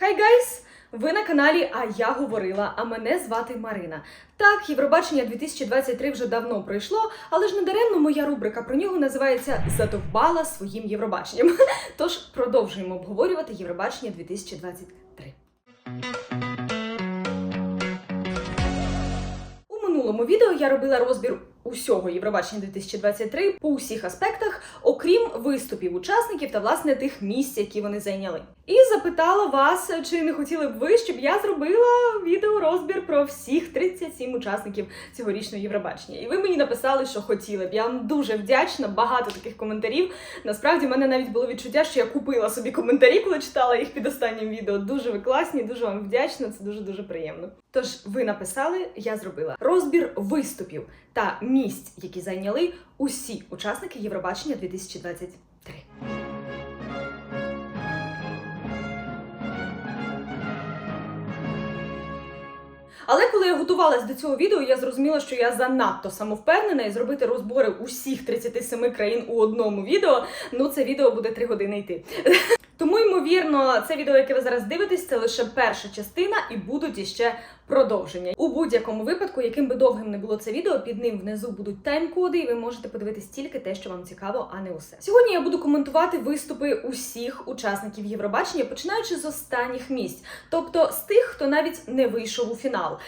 Хай гайс! Ви на каналі А я говорила, а мене звати Марина. Так, Євробачення 2023 вже давно пройшло, але ж не даремно моя рубрика про нього називається Задовбала своїм Євробаченням. Тож продовжуємо обговорювати Євробачення 2023. У минулому відео я робила розбір усього Євробачення 2023 по усіх аспектах, окрім виступів учасників та власне тих місць, які вони зайняли. І запитала вас, чи не хотіли б ви, щоб я зробила відео розбір про всіх 37 учасників цьогорічного Євробачення. І ви мені написали, що хотіли б. Я вам дуже вдячна, багато таких коментарів. Насправді, в мене навіть було відчуття, що я купила собі коментарі, коли читала їх під останнім відео. Дуже ви класні, дуже вам вдячна. Це дуже дуже приємно. Тож ви написали, я зробила розбір виступів та місць, які зайняли усі учасники Євробачення 2023. Але коли я готувалась до цього відео, я зрозуміла, що я занадто самовпевнена і зробити розбори усіх 37 країн у одному відео. Ну це відео буде 3 години йти. Тому, ймовірно, це відео, яке ви зараз дивитесь, це лише перша частина, і будуть іще продовження. У будь-якому випадку, яким би довгим не було це відео, під ним внизу будуть тайм-коди, і ви можете подивитись тільки те, що вам цікаво, а не усе. Сьогодні я буду коментувати виступи усіх учасників Євробачення, починаючи з останніх місць, тобто з тих, хто навіть не вийшов у фінал.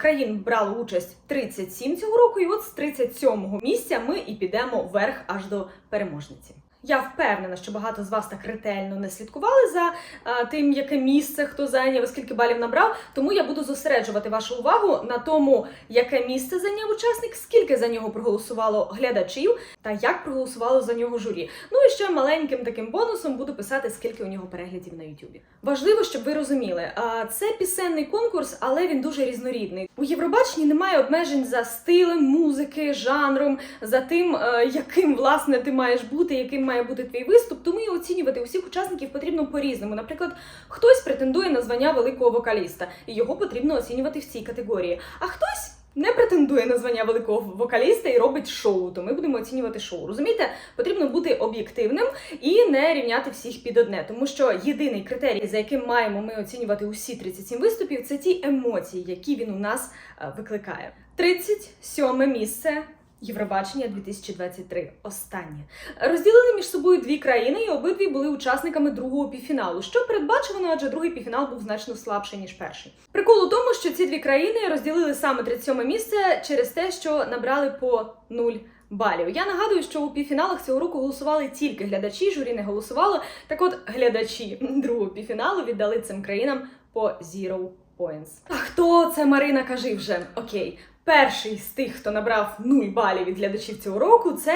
Країн брало участь 37 цього року, і от з 37-го місця ми і підемо вверх аж до переможниці. Я впевнена, що багато з вас так ретельно не слідкували за а, тим, яке місце хто зайняв, скільки балів набрав. Тому я буду зосереджувати вашу увагу на тому, яке місце зайняв учасник, скільки за нього проголосувало глядачів, та як проголосувало за нього журі. Ну і ще маленьким таким бонусом буду писати, скільки у нього переглядів на Ютубі. Важливо, щоб ви розуміли, а, це пісенний конкурс, але він дуже різнорідний. У Євробаченні немає обмежень за стилем, музики, жанром, за тим, е, яким власне ти маєш бути, яким має бути твій виступ. Тому і оцінювати усіх учасників потрібно по-різному. Наприклад, хтось претендує на звання великого вокаліста, і його потрібно оцінювати в цій категорії. А хтось. Не претендує на звання великого вокаліста і робить шоу, то ми будемо оцінювати шоу. Розумієте, потрібно бути об'єктивним і не рівняти всіх під одне, тому що єдиний критерій, за яким маємо ми оцінювати усі 37 виступів, це ті емоції, які він у нас е, викликає. 37 місце. Євробачення 2023 останнє розділили між собою дві країни, і обидві були учасниками другого півфіналу, що передбачувано, адже другий півфінал був значно слабший ніж перший. Прикол у тому, що ці дві країни розділили саме 37 місце через те, що набрали по 0 балів. Я нагадую, що у півфіналах цього року голосували тільки глядачі, журі не голосувало. Так от глядачі другого півфіналу віддали цим країнам по zero points. А хто це Марина? Кажи вже окей. Перший з тих, хто набрав 0 балів від глядачів цього року, це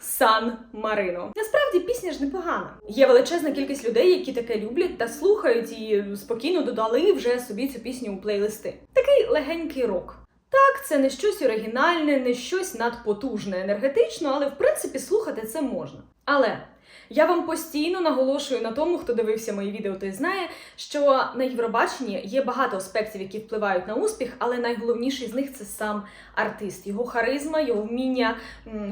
Сан Марино. Насправді пісня ж непогана. Є величезна кількість людей, які таке люблять та слухають і спокійно додали вже собі цю пісню у плейлисти. Такий легенький рок. Так, це не щось оригінальне, не щось надпотужне енергетично, але в принципі слухати це можна. Але я вам постійно наголошую на тому, хто дивився мої відео, той знає, що на Євробаченні є багато аспектів, які впливають на успіх, але найголовніший з них це сам артист, його харизма, його вміння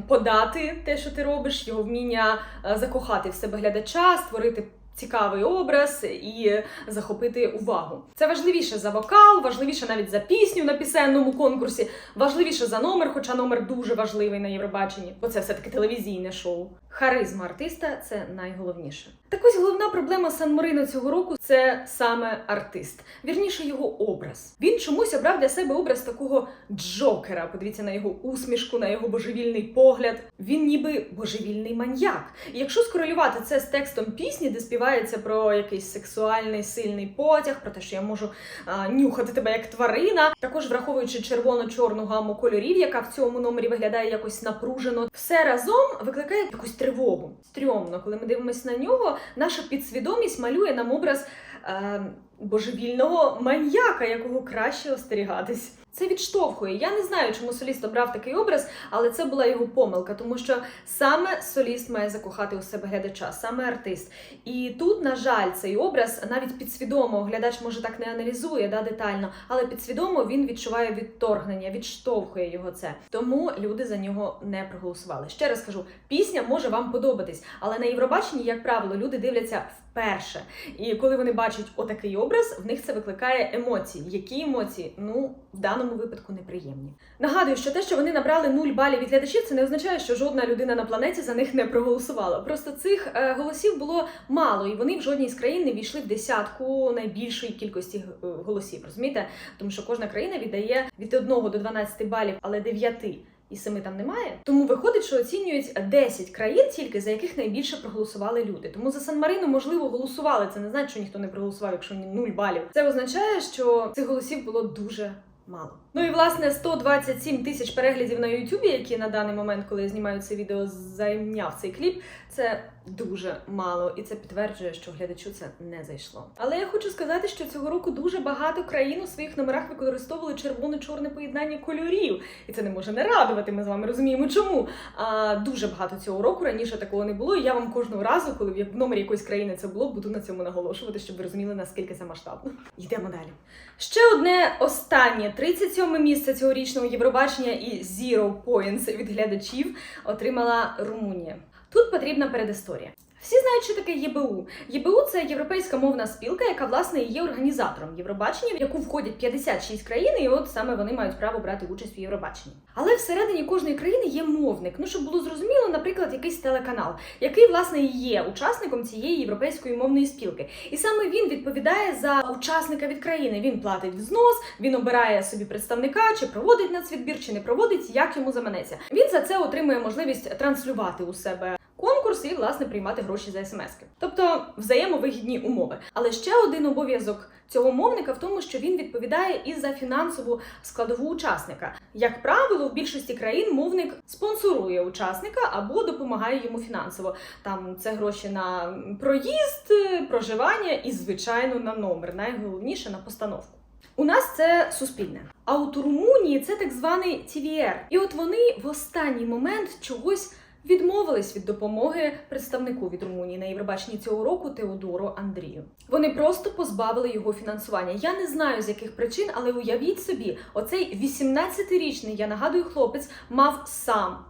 подати те, що ти робиш, його вміння е, закохати в себе глядача, створити. Цікавий образ і захопити увагу. Це важливіше за вокал, важливіше навіть за пісню на пісенному конкурсі, важливіше за номер, хоча номер дуже важливий на Євробаченні, бо це все-таки телевізійне шоу. Харизма артиста це найголовніше. Так ось головна проблема Сан Марино цього року це саме артист, вірніше його образ. Він чомусь обрав для себе образ такого джокера. Подивіться на його усмішку, на його божевільний погляд. Він ніби божевільний маньяк. І якщо скорелювати це з текстом пісні, де співається про якийсь сексуальний сильний потяг, про те, що я можу а, нюхати тебе як тварина, також враховуючи червоно-чорну гаму кольорів, яка в цьому номері виглядає якось напружено, все разом викликає якусь тривогу. Стрьомно, коли ми дивимося на нього, наша підсвідомість малює нам образ. Е, Божевільного маньяка, якого краще остерігатись. Це відштовхує. Я не знаю, чому соліст обрав такий образ, але це була його помилка, тому що саме соліст має закохати у себе глядача, саме артист. І тут, на жаль, цей образ навіть підсвідомо глядач може так не аналізує да, детально, але підсвідомо він відчуває відторгнення, відштовхує його це. Тому люди за нього не проголосували. Ще раз кажу, пісня може вам подобатись, але на Євробаченні, як правило, люди дивляться вперше. І коли вони бачать отакий образ, в них це викликає емоції. Які емоції? Ну, в даному випадку неприємні. Нагадую, що те, що вони набрали 0 балів від глядачів, це не означає, що жодна людина на планеті за них не проголосувала. Просто цих е, голосів було мало, і вони в жодній з країн не війшли в десятку найбільшої кількості е, голосів. Розумієте? Тому що кожна країна віддає від 1 до 12 балів, але 9 і семи там немає. Тому виходить, що оцінюють 10 країн тільки за яких найбільше проголосували люди. Тому за Сан Марино можливо голосували. Це не значить, що ніхто не проголосував, якщо ні нуль балів. Це означає, що цих голосів було дуже. Мало. Ну і власне 127 тисяч переглядів на Ютубі, які на даний момент, коли я знімаю це відео, зайняв цей кліп. Це дуже мало, і це підтверджує, що глядачу це не зайшло. Але я хочу сказати, що цього року дуже багато країн у своїх номерах використовували червоно-чорне поєднання кольорів, і це не може не радувати. Ми з вами розуміємо, чому. А дуже багато цього року раніше такого не було. І я вам кожного разу, коли в номері якоїсь країни це було, буду на цьому наголошувати, щоб ви розуміли наскільки це масштабно. Йдемо далі. Ще одне останнє 37 місце цьогорічного Євробачення і Zero Points від глядачів отримала Румунія. Тут потрібна передісторія. Всі знають, що таке ЄБУ. ЄБУ це європейська мовна спілка, яка власне є організатором Євробачення, в яку входять 56 країн, і от саме вони мають право брати участь у Євробаченні. Але всередині кожної країни є мовник. Ну щоб було зрозуміло, наприклад, якийсь телеканал, який власне і є учасником цієї європейської мовної спілки. І саме він відповідає за учасника від країни. Він платить взнос, він обирає собі представника, чи проводить нацвідбір, чи не проводить, як йому заманеться. Він за це отримує можливість транслювати у себе конкурс і власне приймати гроші за смски. Тобто взаємовигідні умови. Але ще один обов'язок цього мовника в тому, що він відповідає і за фінансову складову учасника. Як правило, в більшості країн мовник спонсорує учасника або допомагає йому фінансово. Там це гроші на проїзд, проживання і, звичайно, на номер. Найголовніше на постановку. У нас це суспільне. А от у Румунії це так званий TVR. І от вони в останній момент чогось відмовились від допомоги представнику від Румунії на Євробаченні цього року Теодору Андрію. Вони просто позбавили його фінансування. Я не знаю з яких причин, але уявіть собі, оцей 18-річний, я нагадую, хлопець мав сам.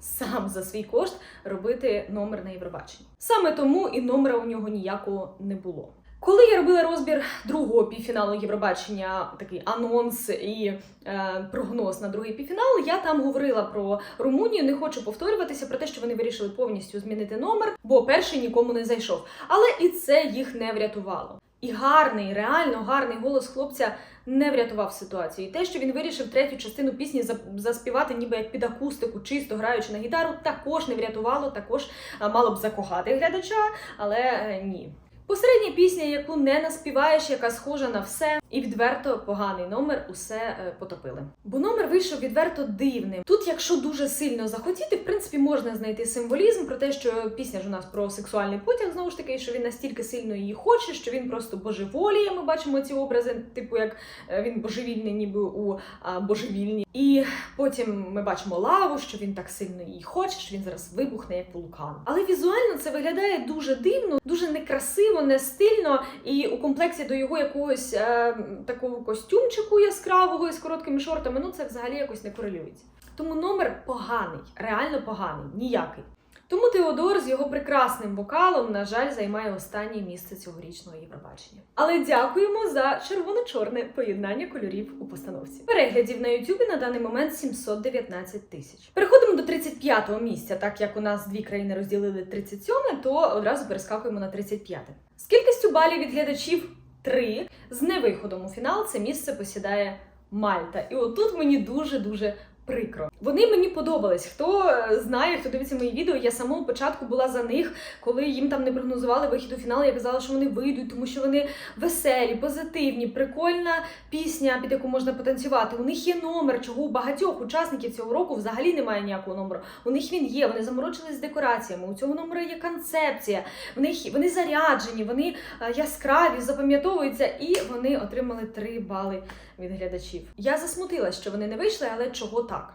Сам за свій кошт робити номер на Євробаченні. Саме тому і номера у нього ніякого не було. Коли я робила розбір другого півфіналу Євробачення, такий анонс і е, прогноз на другий півфінал, я там говорила про Румунію. Не хочу повторюватися про те, що вони вирішили повністю змінити номер, бо перший нікому не зайшов. Але і це їх не врятувало. І гарний, реально гарний голос хлопця не врятував ситуацію. І те, що він вирішив третю частину пісні заспівати, ніби як під акустику, чисто граючи на гітару, також не врятувало, також е, мало б закохати глядача, але е, ні. Посередня пісня, яку не наспіваєш, яка схожа на все, і відверто поганий номер усе е, потопили. Бо номер вийшов відверто дивним. Тут, якщо дуже сильно захотіти, в принципі, можна знайти символізм про те, що пісня ж у нас про сексуальний потяг, знову ж таки, що він настільки сильно її хоче, що він просто божеволіє. Ми бачимо ці образи, типу як е, він божевільний, ніби у божевільні. І потім ми бачимо лаву, що він так сильно її хоче, що він зараз вибухне як вулкан. Але візуально це виглядає дуже дивно, дуже некрасиво, не стильно, і у комплекті до його якогось е, такого костюмчику яскравого із короткими шортами, ну це взагалі якось не корелюється. Тому номер поганий, реально поганий, ніякий. Тому Теодор з його прекрасним вокалом, на жаль, займає останнє місце цьогорічного Євробачення. Але дякуємо за червоно-чорне поєднання кольорів у постановці. Переглядів на Ютубі на даний момент 719 тисяч. Переходимо до 35-го місця, так як у нас дві країни розділили 37, то одразу перескакуємо на 35-те. З кількістю балів від глядачів 3. З невиходом у фінал це місце посідає Мальта. І отут мені дуже дуже прикро. Вони мені подобались. Хто е, знає, хто дивиться мої відео, я самого початку була за них, коли їм там не прогнозували вихід у фінал. Я казала, що вони вийдуть, тому що вони веселі, позитивні, прикольна пісня, під яку можна потанцювати. У них є номер, чого у багатьох учасників цього року взагалі немає ніякого номеру. У них він є. Вони заморочились з декораціями. У цього номера є концепція. В них вони заряджені, вони е, яскраві, запам'ятовуються, і вони отримали 3 бали від глядачів. Я засмутилась, що вони не вийшли, але чого так?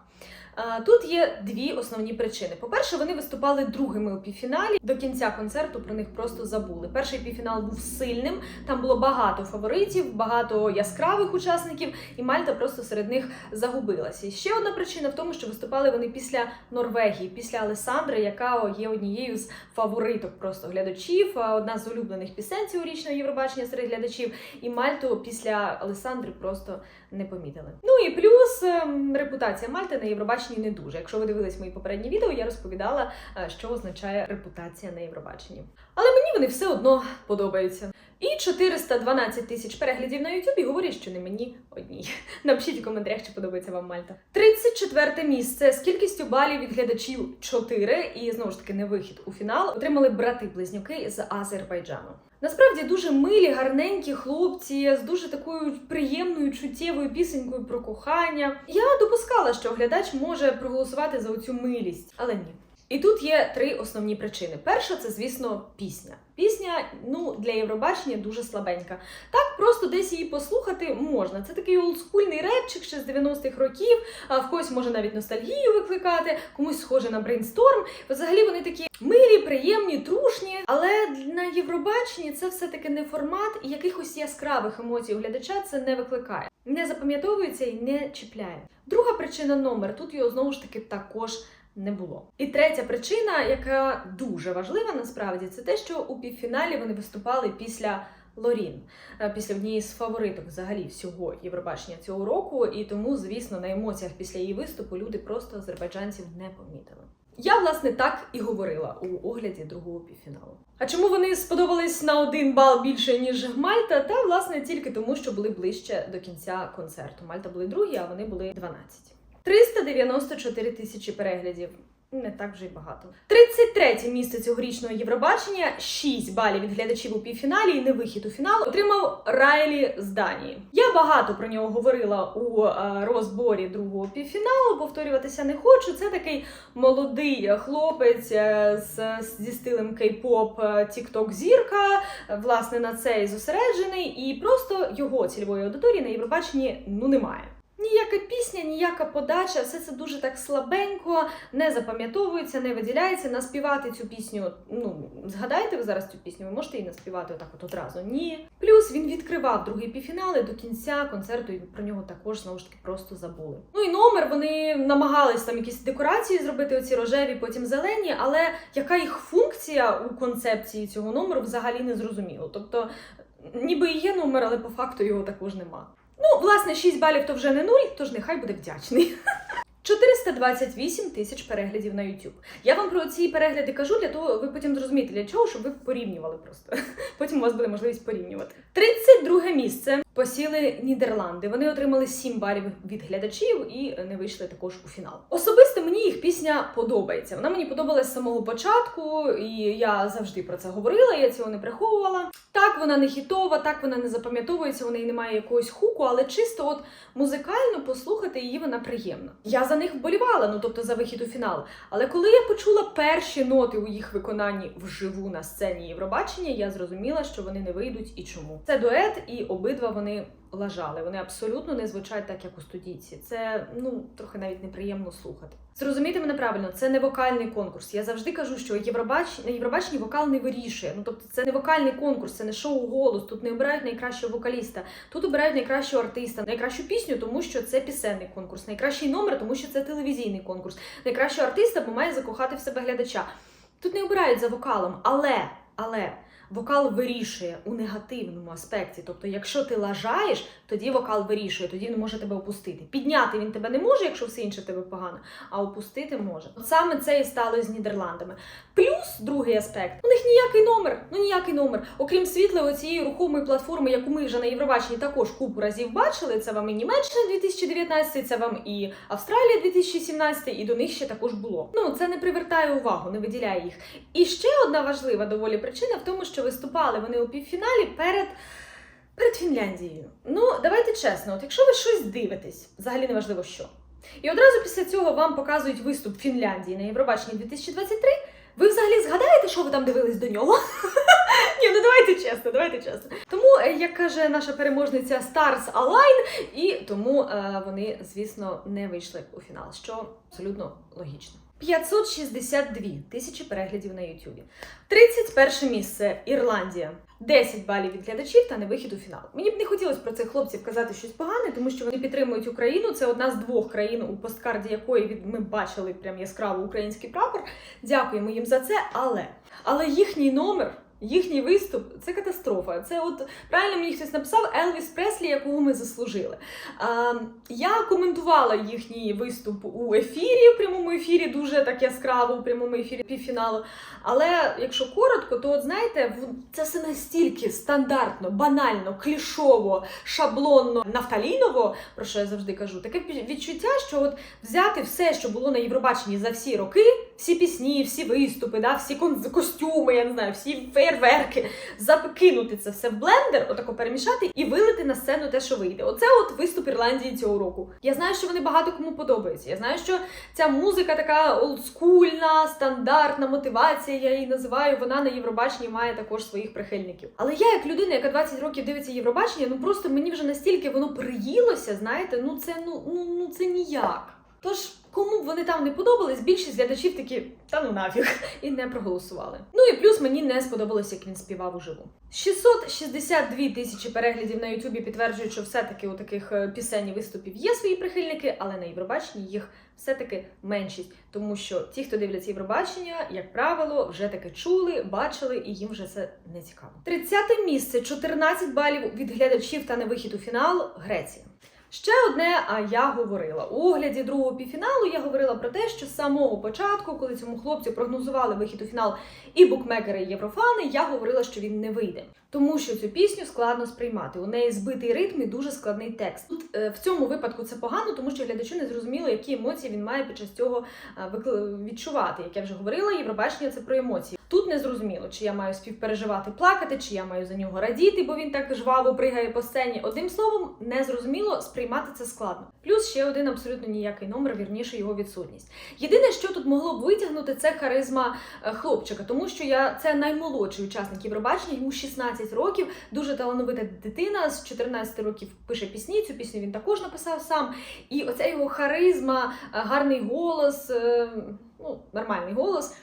Тут є дві основні причини. По-перше, вони виступали другими у півфіналі. До кінця концерту про них просто забули. Перший півфінал був сильним, там було багато фаворитів, багато яскравих учасників, і Мальта просто серед них загубилася. І ще одна причина в тому, що виступали вони після Норвегії, після Алесандри, яка є однією з фавориток просто глядачів, одна з улюблених пісень цьогорічного Євробачення серед глядачів. І Мальту після Алесандри просто не помітили. Ну і плюс ем, репутація Мальти на Євробаченні не дуже. Якщо ви дивились мої попередні відео, я розповідала, е, що означає репутація на Євробаченні. Але мені вони все одно подобаються. І 412 тисяч переглядів на Ютубі говорять, що не мені одній. Напишіть у коментарях, чи подобається вам Мальта. 34 місце з кількістю балів від глядачів 4, і знову ж таки не вихід у фінал. Отримали брати-близнюки з Азербайджану. Насправді дуже милі, гарненькі хлопці з дуже такою приємною чуттєвою пісенькою про кохання. Я допускала, що глядач може проголосувати за оцю милість, але ні. І тут є три основні причини. Перша це, звісно, пісня. Пісня ну для Євробачення дуже слабенька. Так просто десь її послухати можна. Це такий олдскульний репчик ще з 90-х років. А в когось може навіть ностальгію викликати, комусь схоже на брейнсторм. Взагалі вони такі милі, приємні, трушні. Але на Євробаченні це все-таки не формат, і якихось яскравих емоцій у глядача це не викликає. Не запам'ятовується і не чіпляє. Друга причина номер тут його знову ж таки також не було. І третя причина, яка дуже важлива насправді, це те, що у півфіналі вони виступали після. Лорін е, після однієї з фавориток взагалі всього Євробачення цього року, і тому, звісно, на емоціях після її виступу люди просто азербайджанців не помітили. Я власне так і говорила у огляді другого півфіналу. А чому вони сподобались на один бал більше ніж Мальта? Та власне тільки тому, що були ближче до кінця концерту. Мальта були другі, а вони були 12. 394 тисячі переглядів. Не так вже й багато. 33 місце цьогорічного Євробачення, 6 балів від глядачів у півфіналі і не вихід у фінал отримав Райлі з Данії. Я багато про нього говорила у е, розборі другого півфіналу. Повторюватися не хочу. Це такий молодий хлопець е, з, зі стилем кей-поп тік-ток зірка. Е, Власне на це і зосереджений, і просто його цільової аудиторії на Євробаченні ну немає. Ніяка пісня, ніяка подача, все це дуже так слабенько, не запам'ятовується, не виділяється. Наспівати цю пісню. Ну згадайте ви зараз цю пісню, ви можете її наспівати отак от одразу. Ні. Плюс він відкривав другий півфінал і до кінця концерту і про нього також знову ж таки просто забули. Ну і номер вони намагались там якісь декорації зробити, оці рожеві, потім зелені. Але яка їх функція у концепції цього номеру взагалі не зрозуміло. Тобто, ніби і є номер, але по факту його також нема. Ну, власне, 6 балів то вже не нуль, тож нехай буде вдячний. 428 тисяч переглядів на YouTube. Я вам про ці перегляди кажу для того, ви потім зрозумієте для чого, щоб ви порівнювали просто. Потім у вас буде можливість порівнювати. 32 місце посіли Нідерланди. Вони отримали 7 балів від глядачів і не вийшли також у фінал. Особисто мені їх пісня подобається. Вона мені подобалась з самого початку, і я завжди про це говорила. Я цього не приховувала. Так, вона не хітова, так вона не запам'ятовується, у неї немає якогось хуку, але чисто от музикально послухати її вона приємна. Я за них вболівала, ну тобто за вихід у фінал. Але коли я почула перші ноти у їх виконанні вживу на сцені Євробачення, я зрозуміла, що вони не вийдуть і чому. Це дует, і обидва вони лажали. Вони абсолютно не звучать так, як у студійці. Це ну трохи навіть неприємно слухати. Зрозумійте мене правильно, це не вокальний конкурс. Я завжди кажу, що Євробач... на вокал не вирішує. Ну тобто, це не вокальний конкурс, це не шоу голос. Тут не обирають найкращого вокаліста. Тут обирають найкращого артиста, найкращу пісню, тому що це пісенний конкурс, найкращий номер, тому що це телевізійний конкурс, найкращого артиста, бо має закохати в себе глядача. Тут не обирають за вокалом, але, але. Вокал вирішує у негативному аспекті. Тобто, якщо ти лажаєш, тоді вокал вирішує, тоді він може тебе опустити. Підняти він тебе не може, якщо все інше тебе погано, а опустити може. От саме це і стало з Нідерландами. Плюс другий аспект: у них ніякий номер, ну ніякий номер. Окрім світла, оцієї рухомої платформи, яку ми вже на Євробаченні також купу разів бачили. Це вам і Німеччина 2019, це вам і Австралія 2017, і до них ще також було. Ну це не привертає увагу, не виділяє їх. І ще одна важлива доволі причина в тому, що виступали вони у півфіналі перед. Перед Фінляндією. Ну, давайте чесно, от якщо ви щось дивитесь, взагалі не важливо що. І одразу після цього вам показують виступ Фінляндії на Євробаченні 2023, ви взагалі згадаєте, що ви там дивились до нього? Ні, ну давайте чесно, давайте чесно. Тому, е, як каже наша переможниця Stars Align, і тому е, вони, звісно, не вийшли у фінал, що абсолютно логічно. 562 тисячі переглядів на Ютубі. 31 місце Ірландія. 10 балів від глядачів та не вихід у фінал. Мені б не хотілося про цих хлопців казати щось погане, тому що вони підтримують Україну. Це одна з двох країн, у посткарді якої ми бачили прям яскраво український прапор. Дякуємо їм за це. Але але їхній номер. Їхній виступ це катастрофа. Це от правильно мені хтось написав Елвіс Преслі, якого ми заслужили. А, я коментувала їхній виступ у ефірі, в прямому ефірі, дуже так яскраво у прямому ефірі півфіналу. Але якщо коротко, то от знаєте, це все настільки стандартно, банально, клішово, шаблонно, нафталіново, про що я завжди кажу, таке відчуття, що от взяти все, що було на Євробаченні за всі роки, всі пісні, всі виступи, да, всі костюми, я не знаю, всі фейерверки, закинути це все в блендер, отако перемішати і вилити на сцену те, що вийде. Оце от виступ Ірландії цього року. Я знаю, що вони багато кому подобаються. Я знаю, що ця музика така олдскульна, стандартна мотивація, я її називаю. Вона на Євробаченні має також своїх прихильників. Але я, як людина, яка 20 років дивиться Євробачення, ну просто мені вже настільки воно приїлося, знаєте, ну це ну, ну, ну це ніяк. Тож, кому б вони там не подобались, більшість глядачів такі та ну нафіг і не проголосували. Ну і плюс мені не сподобалось, як він співав уживу. 662 тисячі переглядів на Ютубі підтверджують, що все-таки у таких е, пісень і виступів є свої прихильники, але на Євробаченні їх все-таки меншість, тому що ті, хто дивляться Євробачення, як правило, вже таке чули, бачили, і їм вже це не цікаво. 30 місце, 14 балів від глядачів та не вихід у фінал Греція. Ще одне, а я говорила у огляді другого півфіналу. Я говорила про те, що з самого початку, коли цьому хлопцю прогнозували вихід у фінал і букмекери, і єврофани, я говорила, що він не вийде, тому що цю пісню складно сприймати. У неї збитий ритм і дуже складний текст. Тут е, в цьому випадку це погано, тому що глядачу не зрозуміло, які емоції він має під час цього е, відчувати. Як я вже говорила, Євробачення це про емоції. Тут не зрозуміло, чи я маю співпереживати, плакати, чи я маю за нього радіти, бо він так жваво пригає по сцені. Одним словом, не зрозуміло, сприймати це складно. Плюс ще один абсолютно ніякий номер, вірніше його відсутність. Єдине, що тут могло б витягнути, це харизма е, хлопчика, тому що я це наймолодший учасник Євробачення, йому 16 років, дуже талановита дитина з 14 років пише пісні. Цю пісню він також написав сам. І оця його харизма, е, гарний голос, е, ну нормальний голос.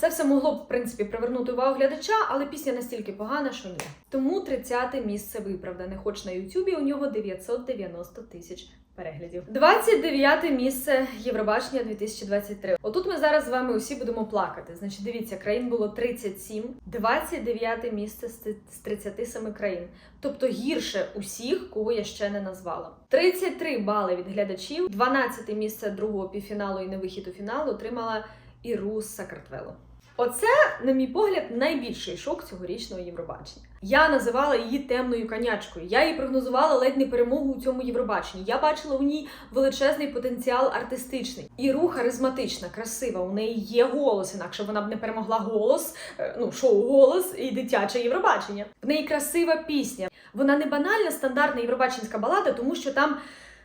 Це все могло б, в принципі, привернути увагу глядача, але пісня настільки погана, що ні. Тому 30-те місце виправдане, хоч на Ютубі у нього 990 тисяч переглядів. 29-те місце Євробачення 2023. Отут ми зараз з вами усі будемо плакати. Значить, дивіться, країн було 37, 29-те місце з ти- з 37 країн. Тобто гірше усіх, кого я ще не назвала. 33 бали від глядачів, 12 місце другого півфіналу і не вихід у фінал отримала Іру Сакартвело. Оце, на мій погляд, найбільший шок цьогорічного Євробачення. Я називала її темною конячкою. Я їй прогнозувала ледь не перемогу у цьому Євробаченні. Я бачила у ній величезний потенціал артистичний. Іру харизматична, красива. У неї є голос, інакше вона б не перемогла голос, е, ну шоу голос і дитяче Євробачення. В неї красива пісня. Вона не банальна стандартна євробаченська балада, тому що там.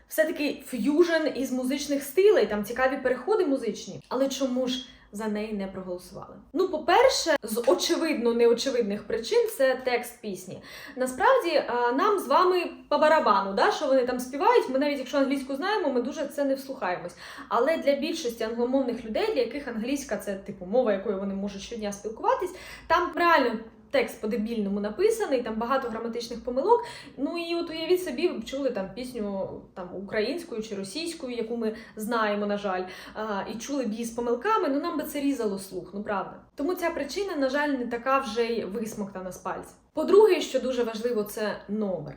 Все-таки ф'южн із музичних стилей, там цікаві переходи музичні. Але чому ж за неї не проголосували? Ну, по-перше, з очевидно неочевидних причин це текст пісні. Насправді нам з вами по барабану, да, що вони там співають. Ми навіть якщо англійську знаємо, ми дуже це не вслухаємось. Але для більшості англомовних людей, для яких англійська це типу мова, якою вони можуть щодня спілкуватись, там реально. Текст по-дебільному написаний, там багато граматичних помилок. Ну і от уявіть собі, ви чули там пісню там українською чи російською, яку ми знаємо, на жаль, а, і чули б її з помилками, ну нам би це різало слух, ну правда. Тому ця причина, на жаль, не така вже й висмоктана з пальця. По-друге, що дуже важливо, це номер.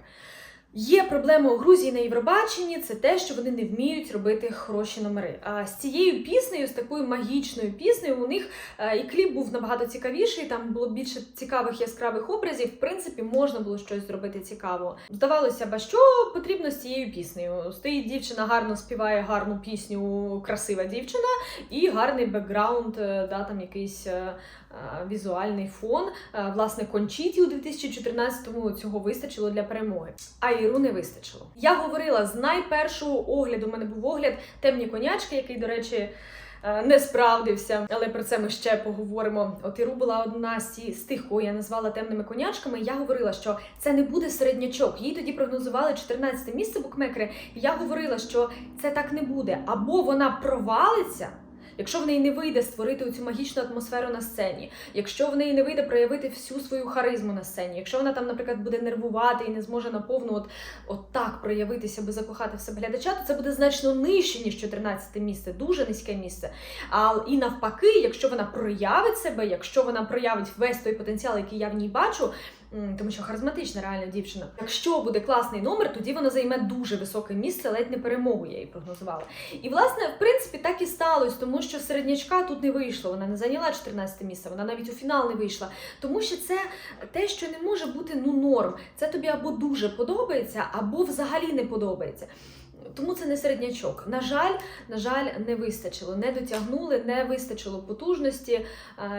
Є проблема у Грузії на Євробаченні, це те, що вони не вміють робити хороші номери. А з цією піснею, з такою магічною піснею, у них е, і кліп був набагато цікавіший. Там було більше цікавих яскравих образів. В принципі, можна було щось зробити цікаво. Здавалося б, що потрібно з цією піснею? Стоїть дівчина, гарно співає гарну пісню, красива дівчина, і гарний бекграунд, е, да, там якийсь е, візуальний фон. Власне, Кончіті у 2014-му цього вистачило для перемоги. А Іру не вистачило. Я говорила з найпершого огляду. У мене був огляд темні конячки, який, до речі. е, не справдився. Але про це ми ще поговоримо. От Іру була одна з тих, кого я назвала темними конячками. Я говорила, що це не буде середнячок. Їй тоді прогнозували 14 місце букмекери. Я говорила, що це так не буде. Або вона провалиться. Якщо в неї не вийде створити цю магічну атмосферу на сцені, якщо в неї не вийде проявити всю свою харизму на сцені, якщо вона там, наприклад, буде нервувати і не зможе наповну от, от так проявитися, аби закохати в себе глядача, то це буде значно нижче, ніж 14 місце, дуже низьке місце. А і навпаки, якщо вона проявить себе, якщо вона проявить весь той потенціал, який я в ній бачу. Тому що харизматична реальна дівчина. Якщо буде класний номер, тоді вона займе дуже високе місце, ледь не перемогу я їй прогнозувала. І власне, в принципі, так і сталося, тому що середнячка тут не вийшло. Вона не зайняла 14 місце, вона навіть у фінал не вийшла. Тому що це те, що не може бути ну норм. Це тобі або дуже подобається, або взагалі не подобається. Тому це не середнячок. На жаль, на жаль, не вистачило, не дотягнули, не вистачило потужності,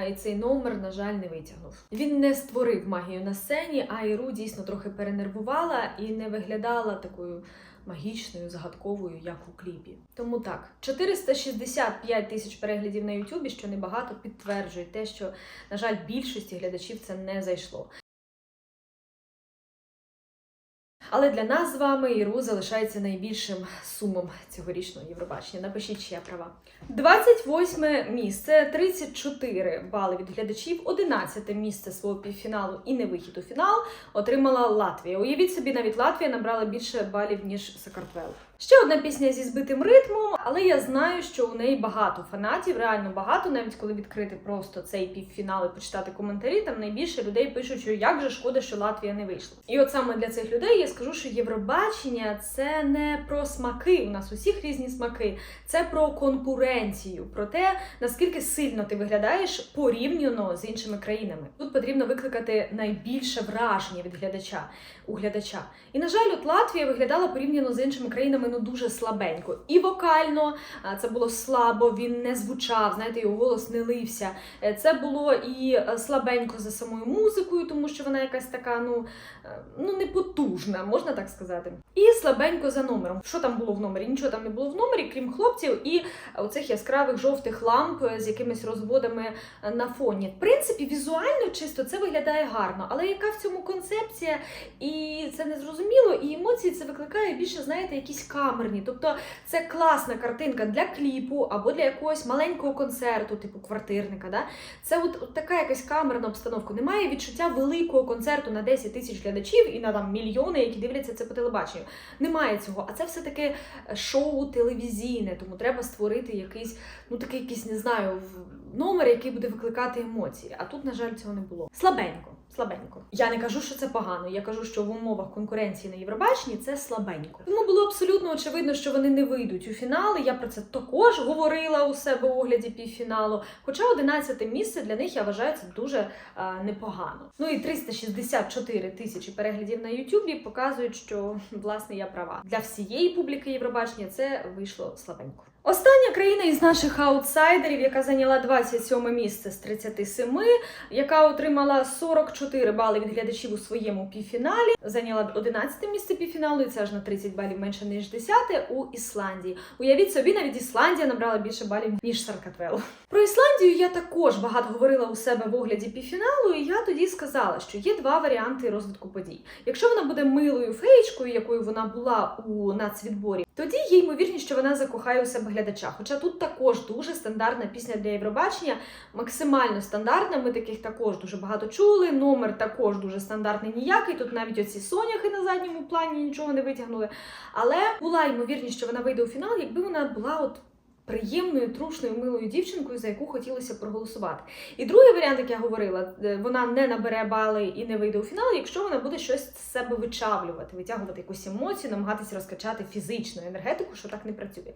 і цей номер, на жаль, не витягнув. Він не створив магію на сцені, а Іру дійсно трохи перенервувала і не виглядала такою магічною, загадковою, як у кліпі. Тому так, 465 тисяч переглядів на Ютубі, що небагато, підтверджують те, що, на жаль, більшості глядачів це не зайшло. Але для нас з вами Іру залишається найбільшим сумом цьогорічного Євробачення. Напишіть, чи я права. 28 місце, 34 бали від глядачів, 11 місце свого півфіналу і не вихід у фінал отримала Латвія. Уявіть собі, навіть Латвія набрала більше балів ніж Сакартвел. Ще одна пісня зі збитим ритмом, але я знаю, що у неї багато фанатів, реально багато. Навіть коли відкрити просто цей півфінал і почитати коментарі, там найбільше людей пишуть, що як же шкода, що Латвія не вийшла. І от саме для цих людей я скажу, що Євробачення це не про смаки. У нас усіх різні смаки, це про конкуренцію, про те, наскільки сильно ти виглядаєш порівняно з іншими країнами. Тут потрібно викликати найбільше враження від глядача у глядача. І на жаль, от Латвія виглядала порівняно з іншими країнами ну дуже слабенько. І вокально це було слабо, він не звучав, знаєте, його голос не лився. Е, Це було і е, слабенько за самою музикою, тому що вона якась така, ну, е, ну не потужна, можна так сказати. І слабенько за номером. Що там було в номері? Нічого там не було в номері, крім хлопців і оцих яскравих жовтих ламп з якимись розводами на фоні. В принципі, візуально чисто це виглядає гарно, але яка в цьому концепція? І це не зрозуміло, і емоції це викликає більше, знаєте, якісь камерні. Тобто це класна картинка для кліпу або для якогось маленького концерту, типу квартирника. Да? Це от, от така якась камерна обстановка. Немає відчуття великого концерту на 10 тисяч глядачів і на там мільйони, які дивляться це по телебаченню. Немає цього. А це все таки шоу телевізійне, тому треба створити якийсь, ну такий якийсь, не знаю, номер, який буде викликати емоції. А тут, на жаль, цього не було. Слабенько. Слабенько. Я не кажу, що це погано. Я кажу, що в умовах конкуренції на Євробаченні це слабенько. Тому було абсолютно очевидно, що вони не вийдуть у фінал. і Я про це також говорила у себе у огляді півфіналу. Хоча 11 місце для них я вважаю це дуже а, непогано. Ну і 364 тисячі переглядів на Ютубі показують, що власне я права. Для всієї публіки Євробачення це вийшло слабенько. Остання країна із наших аутсайдерів, яка зайняла 27 місце з 37, яка отримала 44 бали від глядачів у своєму півфіналі, зайняла 11 місце півфіналу, і це аж на 30 балів менше ніж 10 у Ісландії. Уявіть собі, навіть Ісландія набрала більше балів ніж Саркатвел. Про Ісландію я також багато говорила у себе в огляді півфіналу, і я тоді сказала, що є два варіанти розвитку подій. Якщо вона буде милою феєчкою, якою вона була у нацвідборі, тоді є ймовірність, що вона закохає у себе глядача. Хоча тут також дуже стандартна пісня для Євробачення, максимально стандартна. Ми таких також дуже багато чули. Номер також дуже стандартний, ніякий. Тут навіть оці соняхи на задньому плані нічого не витягнули. Але була ймовірність, що вона вийде у фінал, якби вона була от. Приємною, трушною, милою дівчинкою, за яку хотілося проголосувати. І другий варіант, як я говорила, е, вона не набере бали і не вийде у фінал, якщо вона буде щось з себе вичавлювати, витягувати якусь емоцію, намагатися розкачати фізичну енергетику, що так не працює.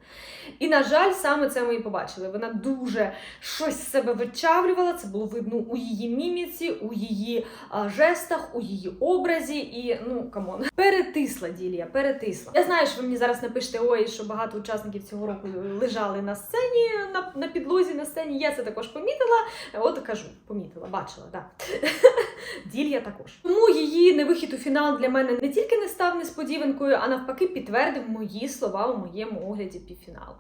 І, на жаль, саме це ми і побачили. Вона дуже щось з себе вичавлювала. Це було видно у її міміці, у її а, жестах, у її образі. І ну камон, перетисла Ділія, перетисла. Я знаю, що ви мені зараз напишете, ой, що багато учасників цього року лежали на сцені, на, на підлозі на сцені. Я це також помітила. От кажу, помітила, бачила, так. Ділія також. Тому її невихід у фінал для мене не тільки не став несподіванкою, а навпаки підтвердив мої слова у моєму огляді півфіналу.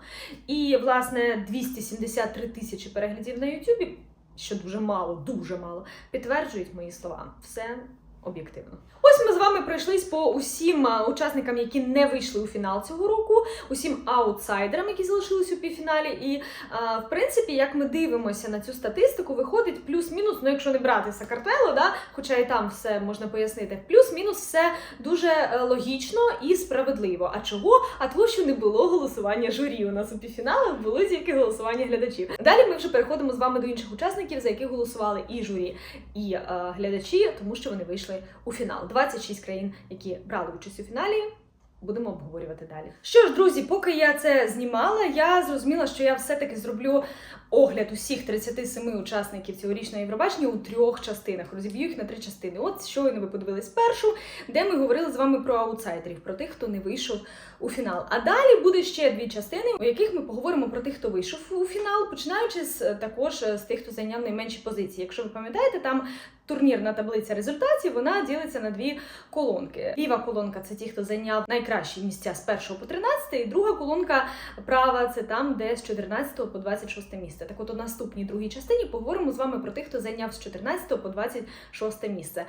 І, власне, 273 тисячі переглядів на Ютубі, що дуже мало, дуже мало, підтверджують мої слова. Все об'єктивно. Ось ми з вами пройшлись по усім учасникам, які не вийшли у фінал цього року, усім аутсайдерам, які залишились у півфіналі. І а, в принципі, як ми дивимося на цю статистику, виходить плюс-мінус. Ну, якщо не брати Сакартело, да, хоча і там все можна пояснити, плюс-мінус все дуже е, логічно і справедливо. А чого? А того, що не було голосування журі. У нас у півфіналах було тільки голосування глядачів. Далі ми вже переходимо з вами до інших учасників, за яких голосували і журі, і е, глядачі, тому що вони вийшли у фінал. 26 країн, які брали участь у фіналі. Будемо обговорювати далі. Що ж, друзі, поки я це знімала, я зрозуміла, що я все-таки зроблю огляд усіх 37 учасників цьогорічного Євробачення у трьох частинах. Розіб'ю їх на три частини. От щойно ви подивились першу, де ми говорили з вами про аутсайдерів, про тих, хто не вийшов у фінал. А далі буде ще дві частини, у яких ми поговоримо про тих, хто вийшов у фінал, починаючи з е, також е, з тих, хто зайняв найменші позиції. Якщо ви пам'ятаєте, там турнірна таблиця результатів вона ділиться на дві колонки. Ліва колонка це ті, хто зайняв найкращі місця з 1 по 13, і друга колонка права це там, де з 14 по 26 місце. Так от у наступній другій частині поговоримо з вами про тих, хто зайняв з 14 по 26 місце.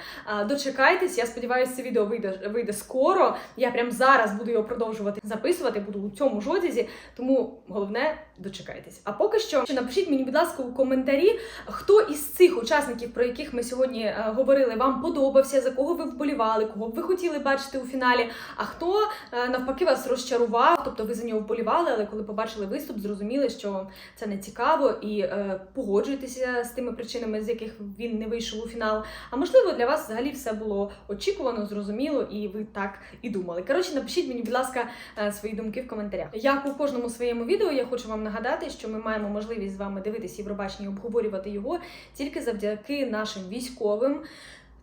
Дочекайтесь, я сподіваюся, це відео вийде вийде скоро. Я прямо зараз буду його продовжувати записувати, буду у цьому ж одязі, тому головне дочекайтесь. А поки що напишіть мені, будь ласка, у коментарі, хто із цих учасників, про яких ми сьогодні е, говорили, вам подобався, за кого ви вболівали, кого б ви хотіли бачити у фіналі. А хто е, навпаки вас розчарував, тобто ви за нього вболівали, але коли побачили виступ, зрозуміли, що це не цікаво, і е, погоджуєтеся з тими причинами, з яких він не вийшов у фінал. А можливо, для вас взагалі все було очікувано, зрозуміло, і ви так і думали. Коротше, напишіть мені, будь ласка, е, свої думки в коментарях. Як у кожному своєму відео, я хочу вам нагадати, що ми маємо можливість з вами дивитися Євробачення і обговорювати його тільки завдяки нашим військовим.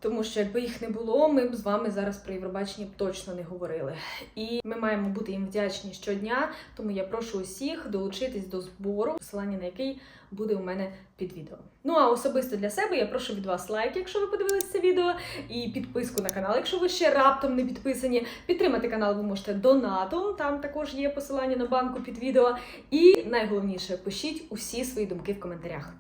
Тому що якби їх не було, ми б з вами зараз про Євробачення б точно не говорили. І ми маємо бути їм вдячні щодня. Тому я прошу усіх долучитись до збору, посилання на який буде у мене під відео. Ну а особисто для себе я прошу від вас лайк, якщо ви подивились це відео, і підписку на канал, якщо ви ще раптом не підписані. Підтримати канал ви можете донатом, там також є посилання на банку під відео. І найголовніше, пишіть усі свої думки в коментарях.